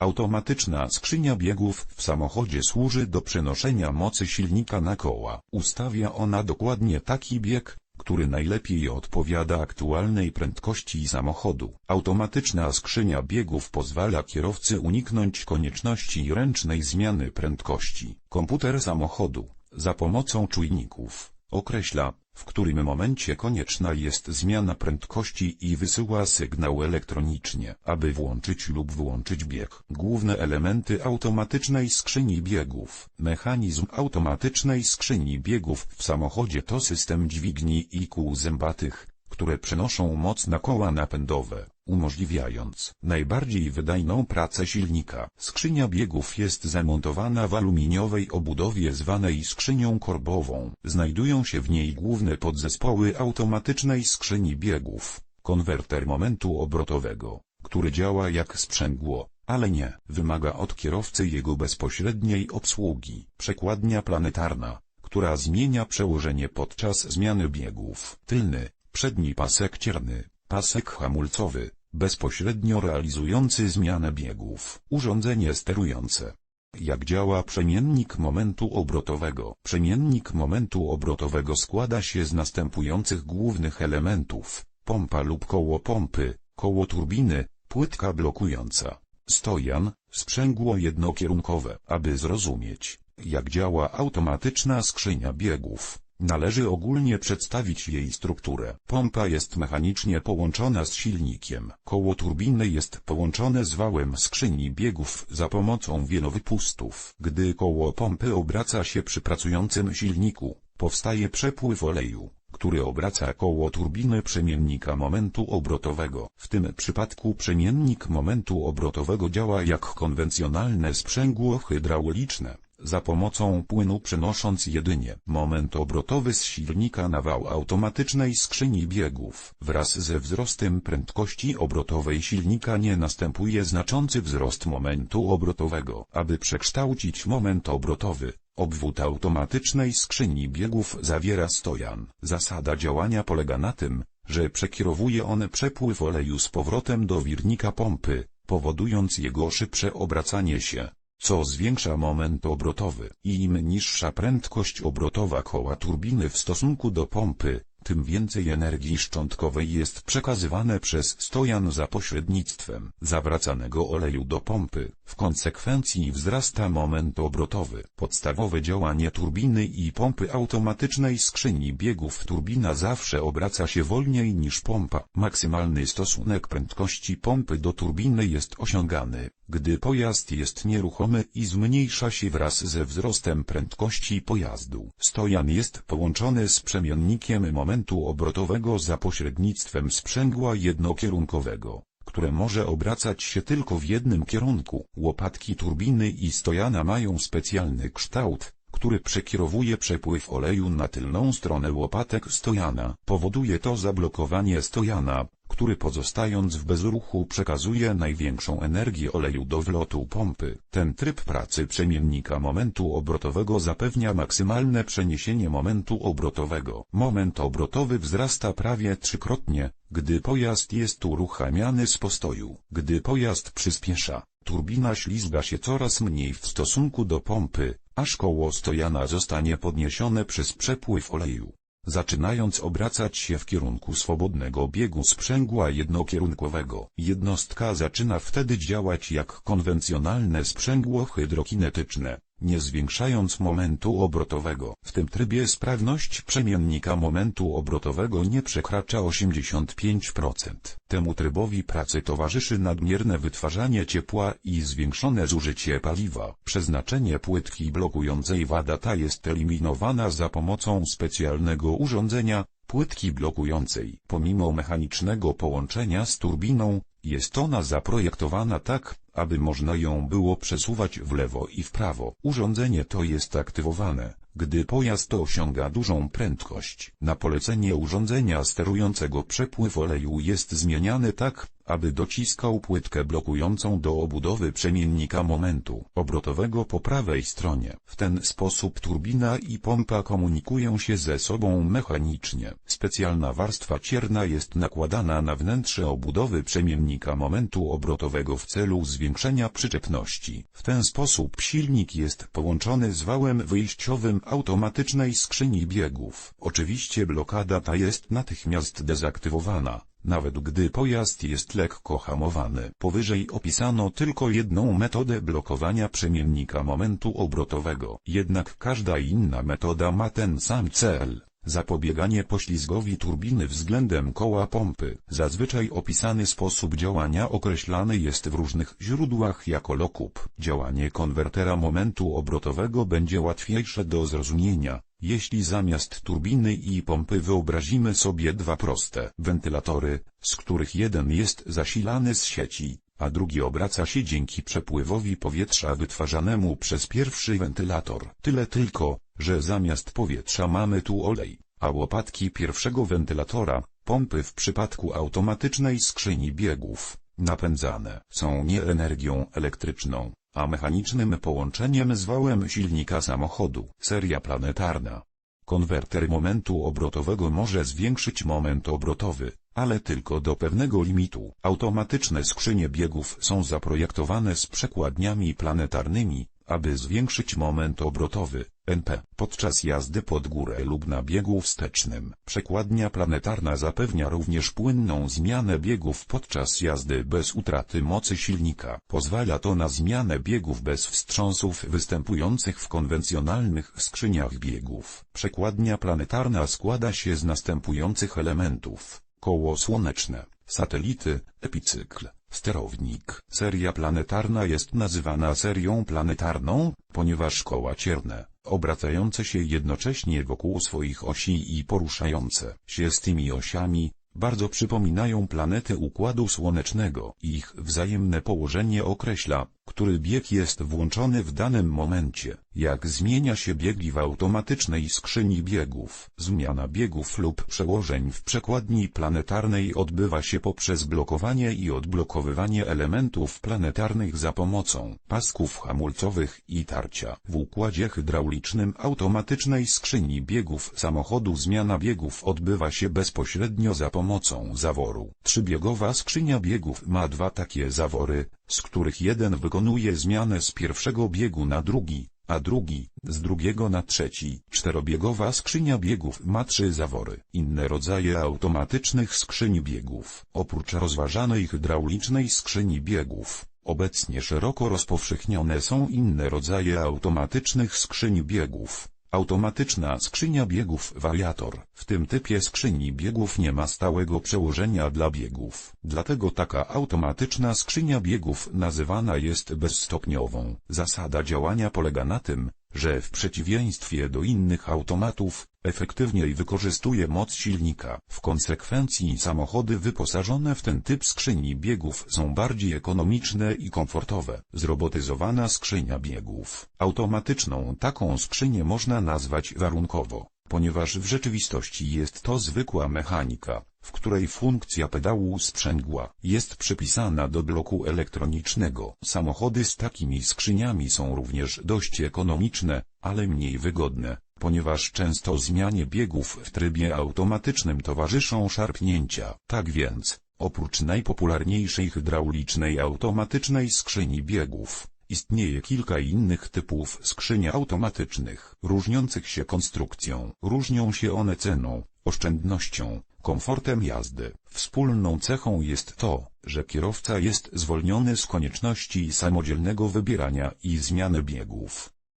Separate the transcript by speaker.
Speaker 1: Automatyczna skrzynia biegów w samochodzie służy do przenoszenia mocy silnika na koła. Ustawia ona dokładnie taki bieg, który najlepiej odpowiada aktualnej prędkości samochodu. Automatyczna skrzynia biegów pozwala kierowcy uniknąć konieczności ręcznej zmiany prędkości. Komputer samochodu, za pomocą czujników, określa, w którym momencie konieczna jest zmiana prędkości i wysyła sygnał elektronicznie, aby włączyć lub wyłączyć bieg. Główne elementy automatycznej skrzyni biegów. Mechanizm automatycznej skrzyni biegów w samochodzie to system dźwigni i kół zębatych, które przenoszą moc na koła napędowe, umożliwiając najbardziej wydajną pracę silnika. Skrzynia biegów jest zamontowana w aluminiowej obudowie zwanej skrzynią korbową. Znajdują się w niej główne podzespoły automatycznej skrzyni biegów, konwerter momentu obrotowego, który działa jak sprzęgło, ale nie wymaga od kierowcy jego bezpośredniej obsługi. Przekładnia planetarna, która zmienia przełożenie podczas zmiany biegów. Tylny, przedni pasek cierny, pasek hamulcowy, bezpośrednio realizujący zmianę biegów. Urządzenie sterujące. Jak działa przemiennik momentu obrotowego? Przemiennik momentu obrotowego składa się z następujących głównych elementów. Pompa lub koło pompy, koło turbiny, płytka blokująca, stojan, sprzęgło jednokierunkowe. Aby zrozumieć, jak działa automatyczna skrzynia biegów, należy ogólnie przedstawić jej strukturę. Pompa jest mechanicznie połączona z silnikiem. Koło turbiny jest połączone z wałem skrzyni biegów za pomocą wielowypustów. Gdy koło pompy obraca się przy pracującym silniku, powstaje przepływ oleju który obraca koło turbiny przemiennika momentu obrotowego. W tym przypadku przemiennik momentu obrotowego działa jak konwencjonalne sprzęgło hydrauliczne, za pomocą płynu przenosząc jedynie moment obrotowy z silnika na wał automatycznej skrzyni biegów. Wraz ze wzrostem prędkości obrotowej silnika nie następuje znaczący wzrost momentu obrotowego. Aby przekształcić moment obrotowy, Obwód automatycznej skrzyni biegów zawiera stojan. Zasada działania polega na tym, że przekierowuje on przepływ oleju z powrotem do wirnika pompy, powodując jego szybsze obracanie się, co zwiększa moment obrotowy. Im niższa prędkość obrotowa koła turbiny w stosunku do pompy, tym więcej energii szczątkowej jest przekazywane przez stojan za pośrednictwem zawracanego oleju do pompy. W konsekwencji wzrasta moment obrotowy. Podstawowe działanie turbiny i pompy automatycznej skrzyni biegów turbina zawsze obraca się wolniej niż pompa. Maksymalny stosunek prędkości pompy do turbiny jest osiągany, gdy pojazd jest nieruchomy i zmniejsza się wraz ze wzrostem prędkości pojazdu. Stojan jest połączony z przemiennikiem momentu obrotowego za pośrednictwem sprzęgła jednokierunkowego które może obracać się tylko w jednym kierunku. Łopatki turbiny i stojana mają specjalny kształt, który przekierowuje przepływ oleju na tylną stronę łopatek stojana. Powoduje to zablokowanie stojana, który pozostając w bezruchu przekazuje największą energię oleju do wlotu pompy. Ten tryb pracy przemiennika momentu obrotowego zapewnia maksymalne przeniesienie momentu obrotowego. Moment obrotowy wzrasta prawie trzykrotnie, gdy pojazd jest uruchamiany z postoju. Gdy pojazd przyspiesza, turbina ślizga się coraz mniej w stosunku do pompy, aż koło stojana zostanie podniesione przez przepływ oleju zaczynając obracać się w kierunku swobodnego biegu sprzęgła jednokierunkowego. Jednostka zaczyna wtedy działać jak konwencjonalne sprzęgło hydrokinetyczne, nie zwiększając momentu obrotowego. W tym trybie sprawność przemiennika momentu obrotowego nie przekracza 85%. Temu trybowi pracy towarzyszy nadmierne wytwarzanie ciepła i zwiększone zużycie paliwa. Przeznaczenie płytki blokującej wada ta jest eliminowana za pomocą specjalnego urządzenia, płytki blokującej. Pomimo mechanicznego połączenia z turbiną, jest ona zaprojektowana tak, aby można ją było przesuwać w lewo i w prawo. Urządzenie to jest aktywowane, gdy pojazd osiąga dużą prędkość. Na polecenie urządzenia sterującego przepływ oleju jest zmieniany tak, aby dociskał płytkę blokującą do obudowy przemiennika momentu obrotowego po prawej stronie. W ten sposób turbina i pompa komunikują się ze sobą mechanicznie. Specjalna warstwa cierna jest nakładana na wnętrze obudowy przemiennika momentu obrotowego w celu zwiększenia przyczepności. W ten sposób silnik jest połączony z wałem wyjściowym automatycznej skrzyni biegów. Oczywiście blokada ta jest natychmiast dezaktywowana nawet gdy pojazd jest lekko hamowany. Powyżej opisano tylko jedną metodę blokowania przemiennika momentu obrotowego. Jednak każda inna metoda ma ten sam cel. Zapobieganie poślizgowi turbiny względem koła pompy. Zazwyczaj opisany sposób działania określany jest w różnych źródłach jako lokup. Działanie konwertera momentu obrotowego będzie łatwiejsze do zrozumienia, jeśli zamiast turbiny i pompy wyobrazimy sobie dwa proste wentylatory, z których jeden jest zasilany z sieci, a drugi obraca się dzięki przepływowi powietrza wytwarzanemu przez pierwszy wentylator. Tyle tylko, że zamiast powietrza mamy tu olej, a łopatki pierwszego wentylatora, pompy w przypadku automatycznej skrzyni biegów, napędzane są nie energią elektryczną, a mechanicznym połączeniem z wałem silnika samochodu. Seria planetarna. Konwerter momentu obrotowego może zwiększyć moment obrotowy, ale tylko do pewnego limitu. Automatyczne skrzynie biegów są zaprojektowane z przekładniami planetarnymi, aby zwiększyć moment obrotowy, NP, podczas jazdy pod górę lub na biegu wstecznym. Przekładnia planetarna zapewnia również płynną zmianę biegów podczas jazdy bez utraty mocy silnika. Pozwala to na zmianę biegów bez wstrząsów występujących w konwencjonalnych skrzyniach biegów. Przekładnia planetarna składa się z następujących elementów. Koło słoneczne, satelity, epicykl, sterownik. Seria planetarna jest nazywana serią planetarną, ponieważ koła cierne, obracające się jednocześnie wokół swoich osi i poruszające się z tymi osiami, bardzo przypominają planety Układu Słonecznego. Ich wzajemne położenie określa, który bieg jest włączony w danym momencie. Jak zmienia się biegi w automatycznej skrzyni biegów. Zmiana biegów lub przełożeń w przekładni planetarnej odbywa się poprzez blokowanie i odblokowywanie elementów planetarnych za pomocą pasków hamulcowych i tarcia. W układzie hydraulicznym automatycznej skrzyni biegów samochodu zmiana biegów odbywa się bezpośrednio za pomocą zaworu. Trzybiegowa skrzynia biegów ma dwa takie zawory, z których jeden wykonuje zmianę z pierwszego biegu na drugi, a drugi, z drugiego na trzeci. Czterobiegowa skrzynia biegów ma trzy zawory. Inne rodzaje automatycznych skrzyni biegów. Oprócz rozważanej hydraulicznej skrzyni biegów, obecnie szeroko rozpowszechnione są inne rodzaje automatycznych skrzyni biegów. Automatyczna skrzynia biegów wariator. W tym typie skrzyni biegów nie ma stałego przełożenia dla biegów. Dlatego taka automatyczna skrzynia biegów nazywana jest bezstopniową. Zasada działania polega na tym, że w przeciwieństwie do innych automatów, efektywniej wykorzystuje moc silnika. W konsekwencji samochody wyposażone w ten typ skrzyni biegów są bardziej ekonomiczne i komfortowe. Zrobotyzowana skrzynia biegów. Automatyczną taką skrzynię można nazwać warunkowo, ponieważ w rzeczywistości jest to zwykła mechanika w której funkcja pedału sprzęgła jest przypisana do bloku elektronicznego. Samochody z takimi skrzyniami są również dość ekonomiczne, ale mniej wygodne, ponieważ często zmianie biegów w trybie automatycznym towarzyszą szarpnięcia. Tak więc, oprócz najpopularniejszej hydraulicznej automatycznej skrzyni biegów, Istnieje kilka innych typów skrzyni automatycznych, różniących się konstrukcją. Różnią się one ceną, oszczędnością, komfortem jazdy. Wspólną cechą jest to, że kierowca jest zwolniony z konieczności samodzielnego wybierania i zmiany biegów.